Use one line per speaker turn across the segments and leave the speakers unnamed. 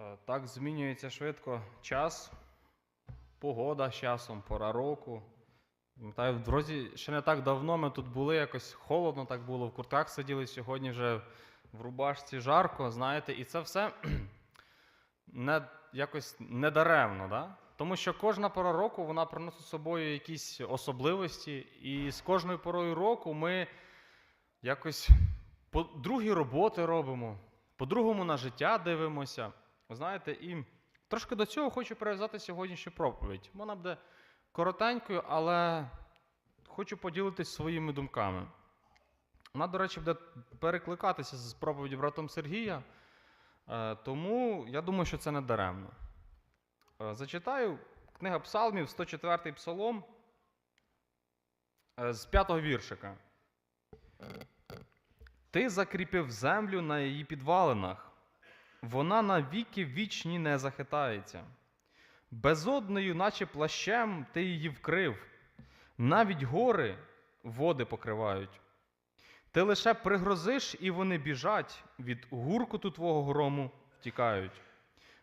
Е, Так змінюється швидко час, погода з часом, пора року. Пам'ятаю, в дорозі ще не так давно ми тут були, якось холодно так було, в куртках сиділи, сьогодні вже в рубашці жарко, знаєте, і це все не, якось недаремно, да? тому що кожна пора року вона приносить з собою якісь особливості, і з кожною порою року ми якось по другі роботи робимо, по-другому на життя дивимося. Ви знаєте, і трошки до цього хочу прив'язати сьогоднішню проповідь. Вона буде коротенькою, але хочу поділитися своїми думками. Вона, до речі, буде перекликатися з проповіді братом Сергія, е, тому я думаю, що це не даремно. Е, Зачитаю книга Псалмів, 104 псалом е, з 5 віршика. Ти закріпив землю на її підвалинах, вона навіки вічні не захитається. Безодною, наче плащем, ти її вкрив, навіть гори води покривають. Ти лише пригрозиш, і вони біжать, від гуркоту твого грому втікають.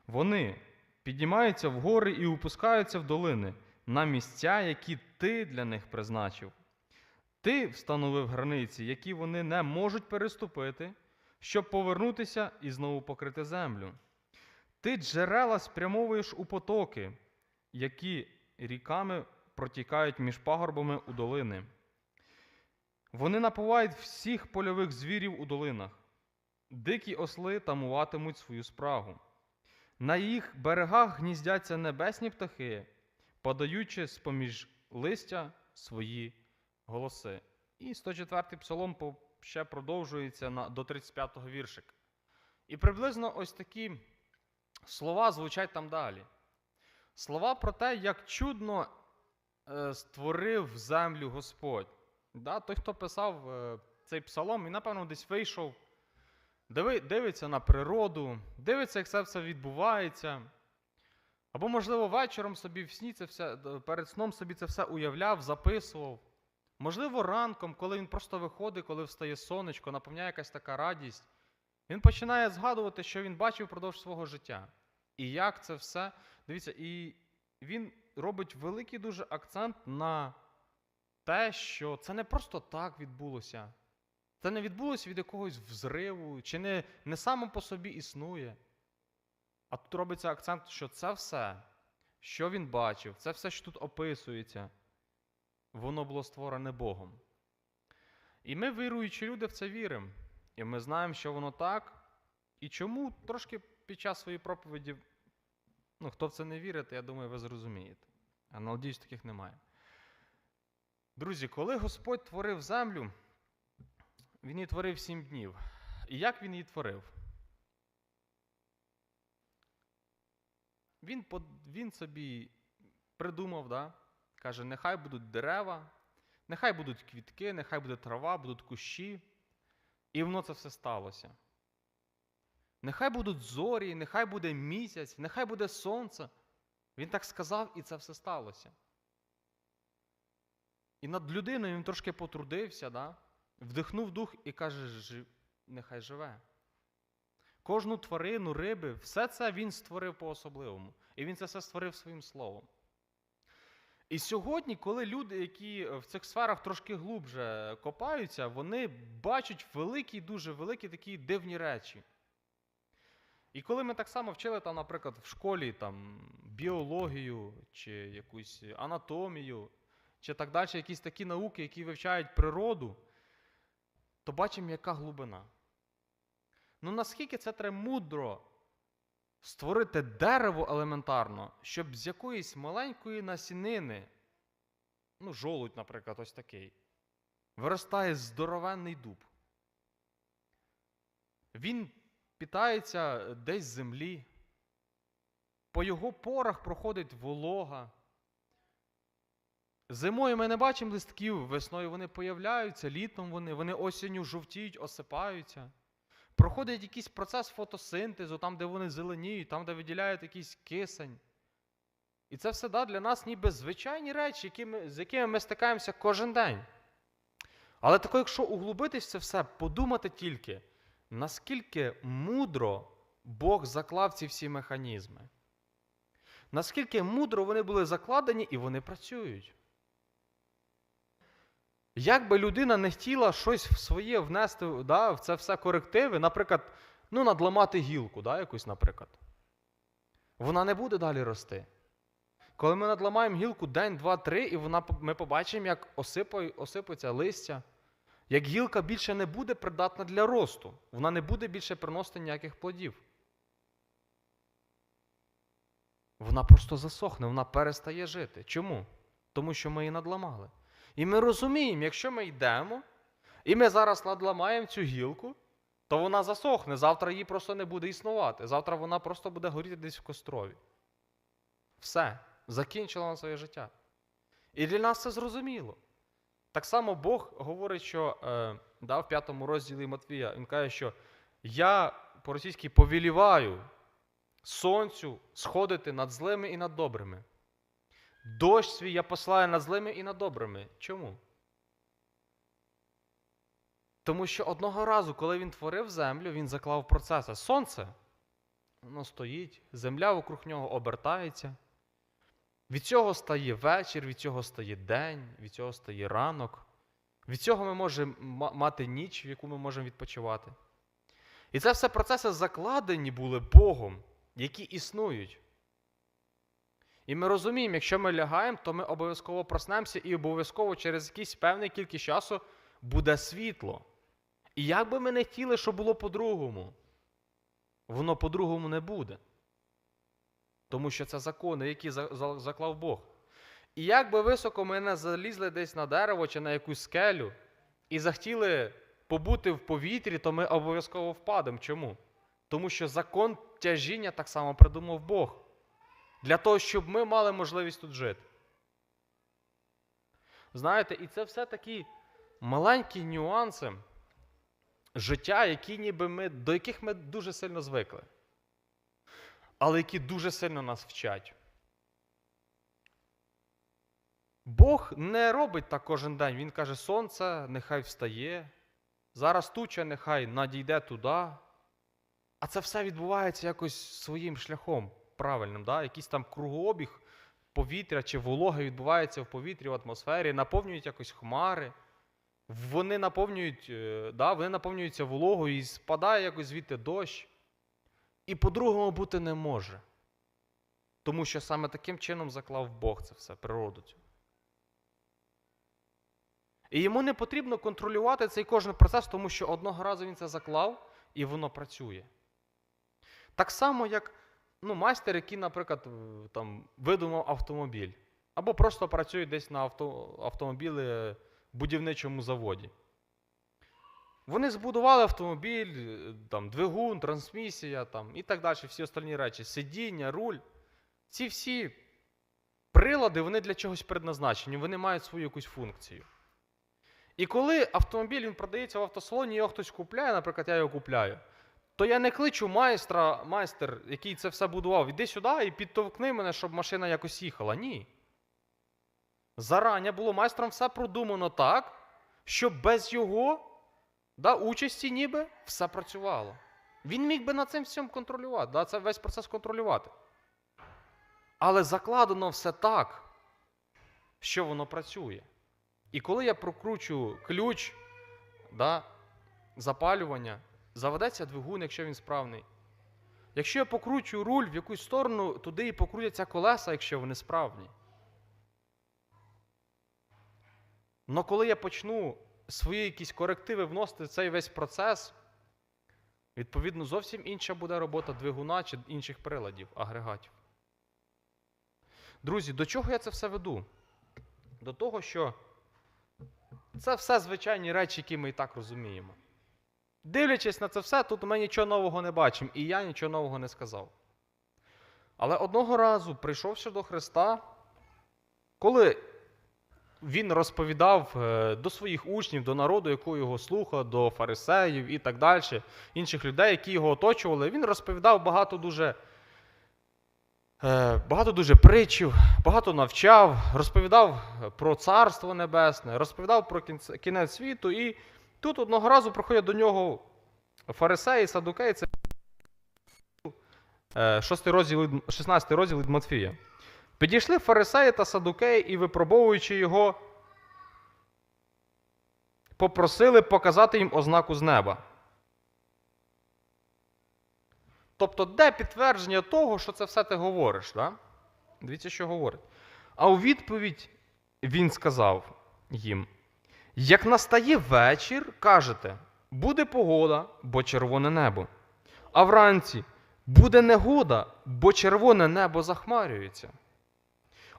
Вони піднімаються в гори і опускаються в долини, на місця, які ти для них призначив. Ти встановив границі, які вони не можуть переступити, щоб повернутися і знову покрити землю. Ти джерела спрямовуєш у потоки, які ріками протікають між пагорбами у долини. Вони напувають всіх польових звірів у долинах. Дикі осли тамуватимуть свою спрагу. На їх берегах гніздяться небесні птахи, подаючи з-поміж листя свої голоси. І 104-й псалом ще продовжується на, до 35-го віршика. І приблизно ось такі слова звучать там далі. Слова про те, як чудно е, створив землю Господь. Да? Той, хто писав е, цей псалом, він, напевно, десь вийшов, диви, дивиться на природу, дивиться, як це все відбувається. Або, можливо, вечором собі в сні це все, перед сном собі це все уявляв, записував. Можливо, ранком, коли він просто виходить, коли встає сонечко, наповняє якась така радість, він починає згадувати, що він бачив впродовж свого життя. І як це все. Дивіться, і він робить великий дуже акцент на те, що це не просто так відбулося. Це не відбулося від якогось взриву, чи не, не само по собі існує. А тут робиться акцент, що це все, що він бачив, це все, що тут описується, воно було створене Богом. І ми, віруючі люди, в це віримо. І ми знаємо, що воно так. І чому трошки під час своєї проповіді, ну, хто в це не вірить, я думаю, ви зрозумієте. А надіюсь, таких немає. Друзі, коли Господь творив землю, Він її творив сім днів. І як він її творив? Він, він собі придумав, да? Каже, нехай будуть дерева, нехай будуть квітки, нехай буде трава, будуть кущі. І воно це все сталося. Нехай будуть зорі, нехай буде місяць, нехай буде сонце. Він так сказав, і це все сталося. І над людиною він трошки потрудився, да? вдихнув дух і каже, «Жи- нехай живе. Кожну тварину, риби, все це він створив по-особливому. І він це все створив своїм словом. І сьогодні, коли люди, які в цих сферах трошки глубже копаються, вони бачать великі, дуже великі такі дивні речі. І коли ми так само вчили, там, наприклад, в школі там, біологію чи якусь анатомію, чи так далі, якісь такі науки, які вивчають природу, то бачимо, яка глибина. Ну наскільки це треба мудро створити дерево елементарно, щоб з якоїсь маленької насінини, ну, жолудь, наприклад, ось такий, виростає здоровенний дуб. Він питається десь з землі, по його порах проходить волога. Зимою ми не бачимо листків, весною вони появляються, літом вони, вони осінню жовтіють, осипаються. Проходить якийсь процес фотосинтезу, там, де вони зеленіють, там, де виділяють якийсь кисень. І це все да, для нас ніби звичайні речі, які ми, з якими ми стикаємося кожен день. Але тако, якщо углубитись це все, подумати тільки, наскільки мудро Бог заклав ці всі механізми. Наскільки мудро вони були закладені і вони працюють. Як би людина не хотіла щось в своє внести да, в це все корективи, наприклад, ну, надламати гілку, да, якусь, наприклад, вона не буде далі рости. Коли ми надламаємо гілку день, два, три, і вона, ми побачимо, як осипає, осипається листя, як гілка більше не буде придатна для росту, вона не буде більше приносити ніяких плодів. Вона просто засохне, вона перестає жити. Чому? Тому що ми її надламали. І ми розуміємо, якщо ми йдемо, і ми зараз надламаємо цю гілку, то вона засохне. Завтра її просто не буде існувати. Завтра вона просто буде горіти десь в кострові. Все, закінчила вона своє життя. І для нас це зрозуміло. Так само Бог говорить, що е, да, в п'ятому розділі Матвія, він каже, що я по-російськи повіліваю сонцю сходити над злими і над добрими. Дощ свій я посилаю над злими і над добрими. Чому? Тому що одного разу, коли він творив землю, він заклав процеси. Сонце, воно стоїть, земля вокруг нього обертається. Від цього стає вечір, від цього стає день, від цього стає ранок. Від цього ми можемо мати ніч, в яку ми можемо відпочивати. І це все процеси закладені були Богом, які існують. І ми розуміємо, якщо ми лягаємо, то ми обов'язково проснемося і обов'язково через якийсь певний кількість часу буде світло. І як би ми не хотіли, щоб було по-другому, воно по-другому не буде. Тому що це закони, які за- за- заклав Бог. І як би високо ми не залізли десь на дерево чи на якусь скелю і захотіли побути в повітрі, то ми обов'язково впадемо. Чому? Тому що закон тяжіння так само придумав Бог. Для того, щоб ми мали можливість тут жити. Знаєте, і це все такі маленькі нюанси життя, які ніби ми, до яких ми дуже сильно звикли, але які дуже сильно нас вчать. Бог не робить так кожен день. Він каже, сонце нехай встає, зараз туча нехай надійде туди. А це все відбувається якось своїм шляхом правильним. Да? Якийсь там кругообіг повітря чи вологи відбувається в повітрі, в атмосфері, наповнюють якось хмари. Вони наповнюють, е, да, вони наповнюються вологою і спадає якось звідти дощ. І по-другому бути не може. Тому що саме таким чином заклав Бог це все, природу цю. І йому не потрібно контролювати цей кожен процес, тому що одного разу він це заклав і воно працює. Так само, як ну, майстер, який, наприклад, там, видумав автомобіль, або просто працює десь на авто, автомобілі будівничому заводі. Вони збудували автомобіль, е, там, двигун, трансмісія там, і так далі, всі остальні речі, сидіння, руль. Ці всі прилади вони для чогось предназначені, вони мають свою якусь функцію. І коли автомобіль він продається в автосалоні, його хтось купляє, наприклад, я його купляю, то я не кличу майстра, майстер, який це все будував, іди сюди і підтовкни мене, щоб машина якось їхала. Ні. Зарання було майстром все продумано так, щоб без його да, участі ніби все працювало. Він міг би над цим всім контролювати, да, це весь процес контролювати. Але закладено все так, що воно працює. І коли я прокручу ключ да, запалювання, заведеться двигун, якщо він справний. Якщо я покручу руль в якусь сторону, туди і покрутяться колеса, якщо вони справні. Но коли я почну свої якісь корективи вносити в цей весь процес, відповідно, зовсім інша буде робота двигуна чи інших приладів, агрегатів. Друзі, до чого я це все веду? До того, що це все звичайні речі, які ми і так розуміємо. Дивлячись на це все, тут ми нічого нового не бачимо, і я нічого нового не сказав. Але одного разу, прийшовши до Христа, коли він розповідав е, до своїх учнів, до народу, який його слухав, до фарисеїв і так далі, інших людей, які його оточували, він розповідав багато дуже, е, багато дуже притчів, багато навчав, розповідав про Царство Небесне, розповідав про кінець світу. І тут одного разу приходять до нього фарисеї, садукеї, це е, 6 розділ, 16 розділ від Матфія. Підійшли фарисеї та садукеї і, випробовуючи його, попросили показати їм ознаку з неба. Тобто, де підтвердження того, що це все ти говориш? Да? Дивіться, що говорить. А у відповідь він сказав їм: як настає вечір, кажете, буде погода, бо червоне небо. А вранці буде негода, бо червоне небо захмарюється.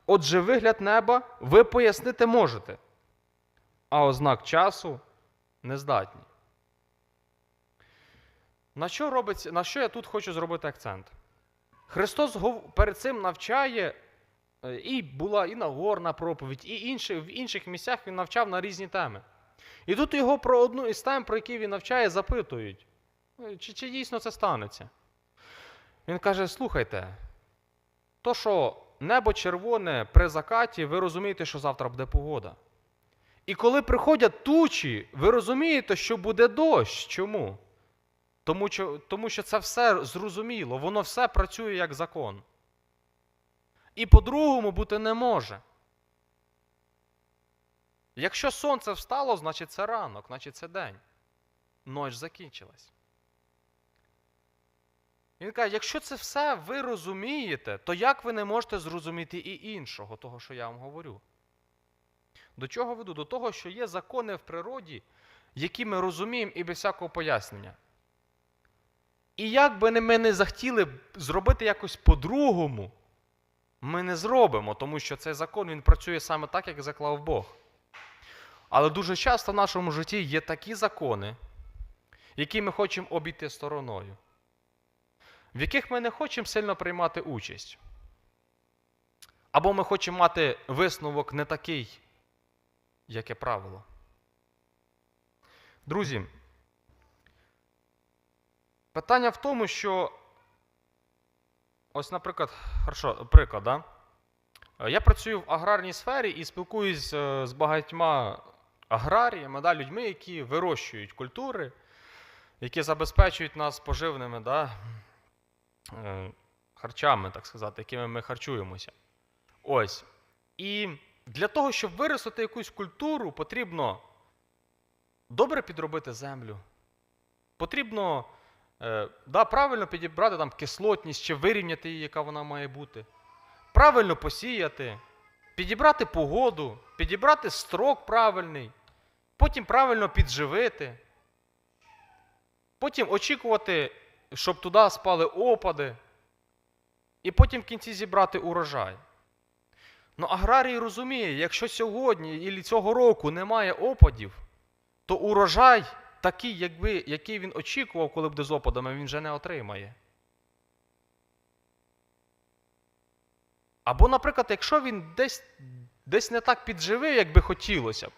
Отже, вигляд неба ви пояснити можете, а ознак часу не здатні. На що, робиться, на що я тут хочу зробити акцент? Христос перед цим навчає, і була і Нагорна проповідь, і інші, в інших місцях він навчав на різні теми. І тут його про одну із тем, про які він навчає, запитують, «Е, чи, чи дійсно це станеться. Він каже: слухайте, то, що небо червоне при закаті, ви розумієте, що завтра буде погода. І коли приходять тучі, ви розумієте, що буде дощ. Чому? Тому що, тому що це все зрозуміло, воно все працює як закон. І по-другому бути не може. Якщо сонце встало, значить це ранок, значить це день. Ночь закінчилась. Він каже, якщо це все ви розумієте, то як ви не можете зрозуміти і іншого, того, що я вам говорю? До чого веду? До того, що є закони в природі, які ми розуміємо і без всякого пояснення. І як би ми не захотіли зробити якось по-другому, ми не зробимо, тому що цей закон він працює саме так, як заклав Бог. Але дуже часто в нашому житті є такі закони, які ми хочемо обійти стороною, в яких ми не хочемо сильно приймати участь. Або ми хочемо мати висновок не такий, яке правило. Друзі, питання в тому, що ось, наприклад, хорошо, приклад, да? Е, я працюю в аграрній сфері і спілкуюсь е, з багатьма аграріями, да, людьми, які вирощують культури, які забезпечують нас поживними да, е, харчами, так сказати, якими ми харчуємося. Ось. І для того, щоб виростити якусь культуру, потрібно добре підробити землю. Потрібно да, правильно підібрати там кислотність чи вирівняти її, яка вона має бути. Правильно посіяти, підібрати погоду, підібрати строк правильний, потім правильно підживити, потім очікувати, щоб туди спали опади, і потім в кінці зібрати урожай. Ну, аграрій розуміє, якщо сьогодні і цього року немає опадів, то урожай такий, якби, який він очікував, коли буде з опадами, він вже не отримає. Або, наприклад, якщо він десь, десь не так підживив, як би хотілося б,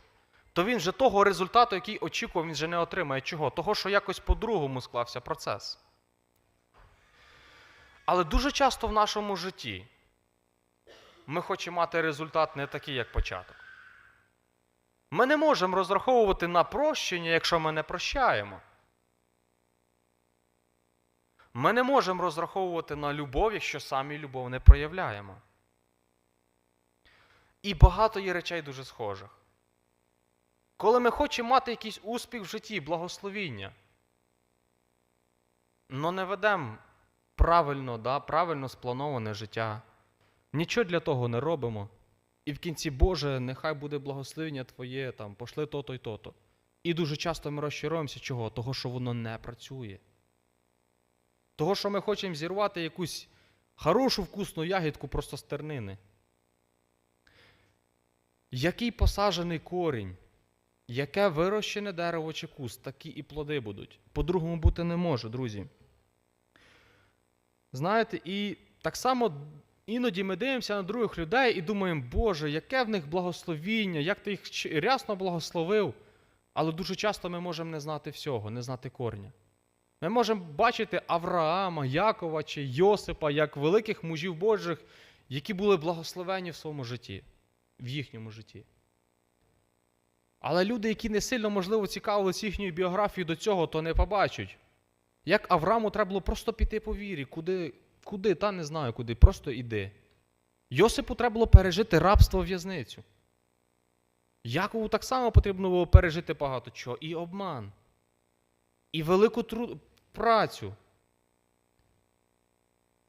то він вже того результату, який очікував, він вже не отримає. Чого? Того, що якось по-другому склався процес. Але дуже часто в нашому житті ми хочемо мати результат не такий, як початок. Ми не можемо розраховувати на прощення, якщо ми не прощаємо. Ми не можемо розраховувати на любов, якщо самі любов не проявляємо. І багато є речей дуже схожих. Коли ми хочемо мати якийсь успіх в житті, благословіння, але не ведемо правильно, да, правильно сплановане життя, нічого для того не робимо. І в кінці, Боже, нехай буде благословення Твоє, там, пошли то-то й то-то. І дуже часто ми розчаруємося чого? Того, що воно не працює. Того, що ми хочемо зірвати якусь хорошу вкусну ягідку просто з тернини. Який посаджений корінь, яке вирощене дерево чи куст, такі і плоди будуть. По-другому бути не може, друзі. Знаєте, і так само іноді ми дивимося на других людей і думаємо, Боже, яке в них благословіння, як ти їх рясно благословив. Але дуже часто ми можемо не знати всього, не знати корня. Ми можемо бачити Авраама, Якова чи Йосипа як великих мужів Божих, які були благословені в своєму житті, в їхньому житті. Але люди, які не сильно, можливо, цікавилися їхньою біографією до цього, то не побачать. Як Аврааму треба було просто піти по вірі, куди куди? Та не знаю куди, просто іди. Йосипу треба було пережити рабство в'язницю. Якову так само потрібно було пережити багато чого. І обман, і велику тру... працю.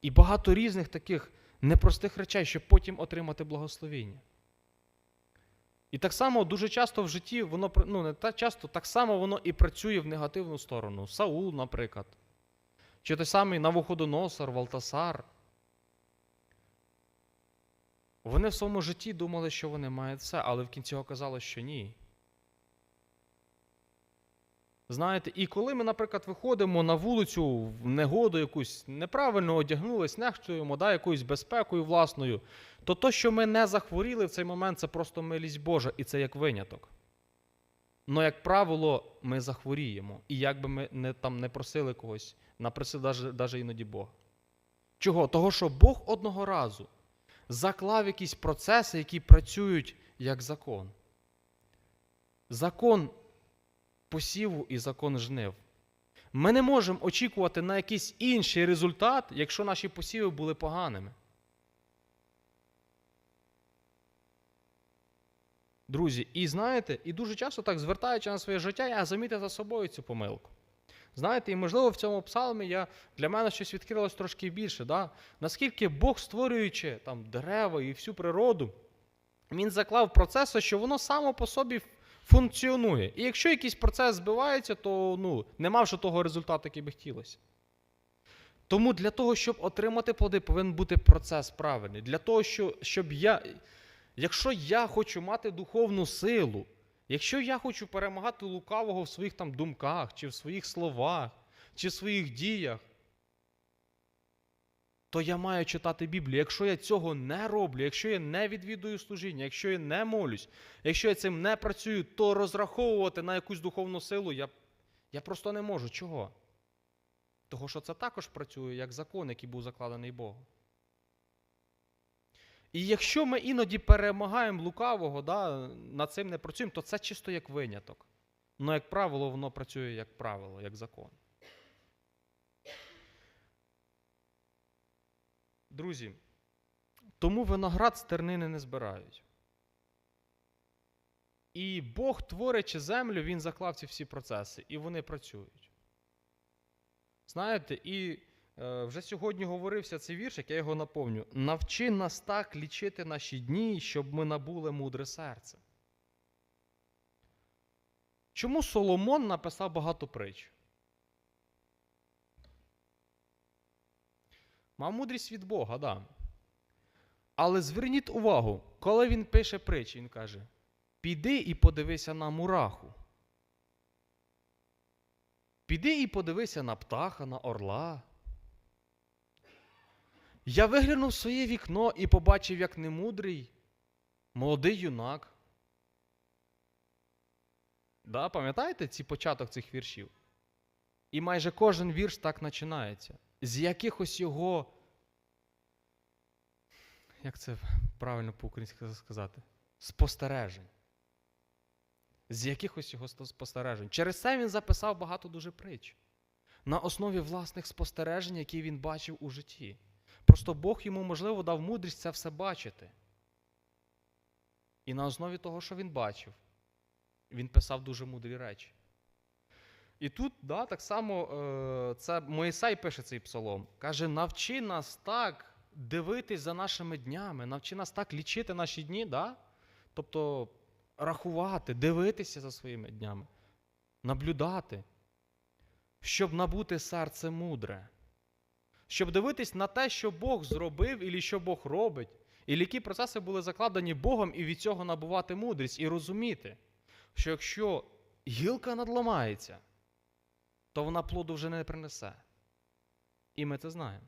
І багато різних таких непростих речей, щоб потім отримати благословіння. І так само дуже часто в житті воно ну не так часто, так само воно і працює в негативну сторону. Саул, наприклад. Чи той самий Навуходоносор, Валтасар. Вони в своєму житті думали, що вони мають все, але в кінці оказалось, що ні. Знаєте, і коли ми, наприклад, виходимо на вулицю в негоду якусь неправильно одягнулись, нехтуємо да, якоюсь безпекою власною, то то, що ми не захворіли в цей момент, це просто милість Божа, і це як виняток. Но, як правило, ми захворіємо. І як би ми не, там не просили когось, напросили навіть, навіть іноді Бога. Чого? Того, що Бог одного разу заклав якісь процеси, які працюють як закон. Закон посіву і закон жнив. Ми не можемо очікувати на якийсь інший результат, якщо наші посіви були поганими. Друзі, і знаєте, і дуже часто так звертаючи на своє життя, я замітив за собою цю помилку. Знаєте, і можливо в цьому псалмі я, для мене щось відкрилось трошки більше. Да? Наскільки Бог, створюючи там, дерева і всю природу, він заклав процеси, що воно само по собі функціонує. І якщо якийсь процес збивається, то ну, нема вже того результату, який би хотілося. Тому для того, щоб отримати плоди, повинен бути процес правильний. Для того, щоб я, якщо я хочу мати духовну силу, якщо я хочу перемагати лукавого в своїх там думках, чи в своїх словах, чи в своїх діях, то я маю читати Біблію. Якщо я цього не роблю, якщо я не відвідую служіння, якщо я не молюсь, якщо я цим не працюю, то розраховувати на якусь духовну силу я, я просто не можу. Чого? Того, що це також працює як закон, який був закладений Богом. І якщо ми іноді перемагаємо лукавого, да, над цим не працюємо, то це чисто як виняток. Ну, як правило, воно працює як правило, як закон. Друзі, тому виноград з тернини не збирають. І Бог, творячи землю, Він заклав ці всі процеси, і вони працюють. Знаєте, і вже сьогодні говорився цей віршик, я його наповню. Навчи нас так лічити наші дні, щоб ми набули мудре серце. Чому Соломон написав багато притч? Мав мудрість від Бога, да. Але зверніть увагу, коли він пише притчі, він каже: піди і подивися на мураху. Піди і подивися на птаха, на орла. Я виглянув своє вікно і побачив, як немудрий, молодий юнак. Да, Пам'ятаєте ці початок цих віршів? І майже кожен вірш так починається. З якихось його. Як це правильно по-українськи сказати? Спостережень. З якихось його спостережень. Через це він записав багато дуже притч. На основі власних спостережень, які він бачив у житті. Просто Бог йому, можливо, дав мудрість це все бачити. І на основі того, що він бачив, він писав дуже мудрі речі. І тут, да, так само, е, це Моїсей пише цей псалом. Каже: навчи нас так дивитись за нашими днями, навчи нас так лічити наші дні, да? тобто рахувати, дивитися за своїми днями, наблюдати, щоб набути серце мудре, щоб дивитись на те, що Бог зробив, і що Бог робить, і які процеси були закладені Богом, і від цього набувати мудрість, і розуміти, що якщо гілка надламається, то вона плоду вже не принесе. І ми це знаємо.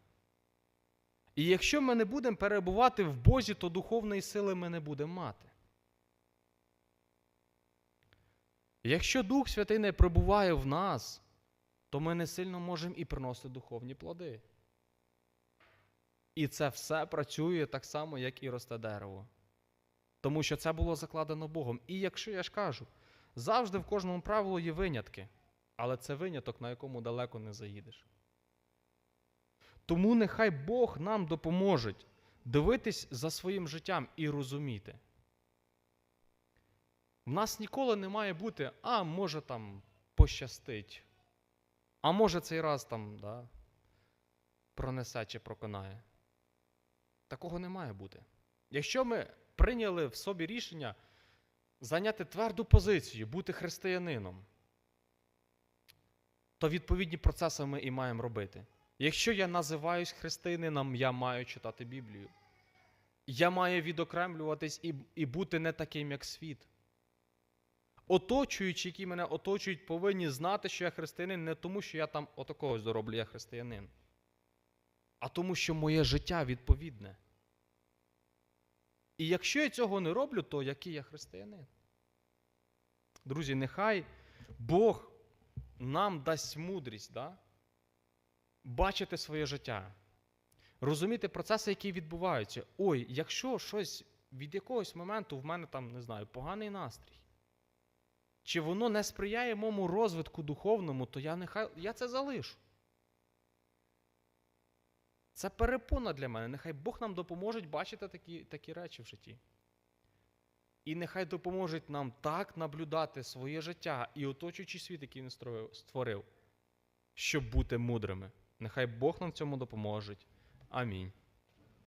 І якщо ми не будемо перебувати в Бозі, то духовної сили ми не будемо мати. Якщо Дух Святий не перебуває в нас, то ми не сильно можемо і приносити духовні плоди. І це все працює так само, як і росте дерево. Тому що це було закладено Богом. І якщо я ж кажу, завжди в кожному правилу є винятки. Але це виняток, на якому далеко не заїдеш. Тому нехай Бог нам допоможе дивитись за своїм життям і розуміти. В нас ніколи не має бути, а може там пощастить, а може цей раз там да, пронесе чи проконає. Такого не має бути. Якщо ми прийняли в собі рішення зайняти тверду позицію, бути християнином, то відповідні процеси ми і маємо робити. Якщо я називаюсь християнином, я маю читати Біблію. Я маю відокремлюватись і, і бути не таким, як світ. Оточуючі, які мене оточують, повинні знати, що я християнин не тому, що я там отакого зроблю, я християнин, а тому, що моє життя відповідне. І якщо я цього не роблю, то який я християнин? Друзі, нехай Бог нам дасть мудрість да? бачити своє життя, розуміти процеси, які відбуваються. Ой, якщо щось від якогось моменту в мене там, не знаю, поганий настрій, чи воно не сприяє моєму розвитку духовному, то я, нехай, я це залишу. Це перепона для мене. Нехай Бог нам допоможе бачити такі, такі речі в житті. І нехай допоможе нам так наблюдати своє життя і оточуючий світ, який він створив, щоб бути мудрими. Нехай Бог нам в цьому допоможе. Амінь.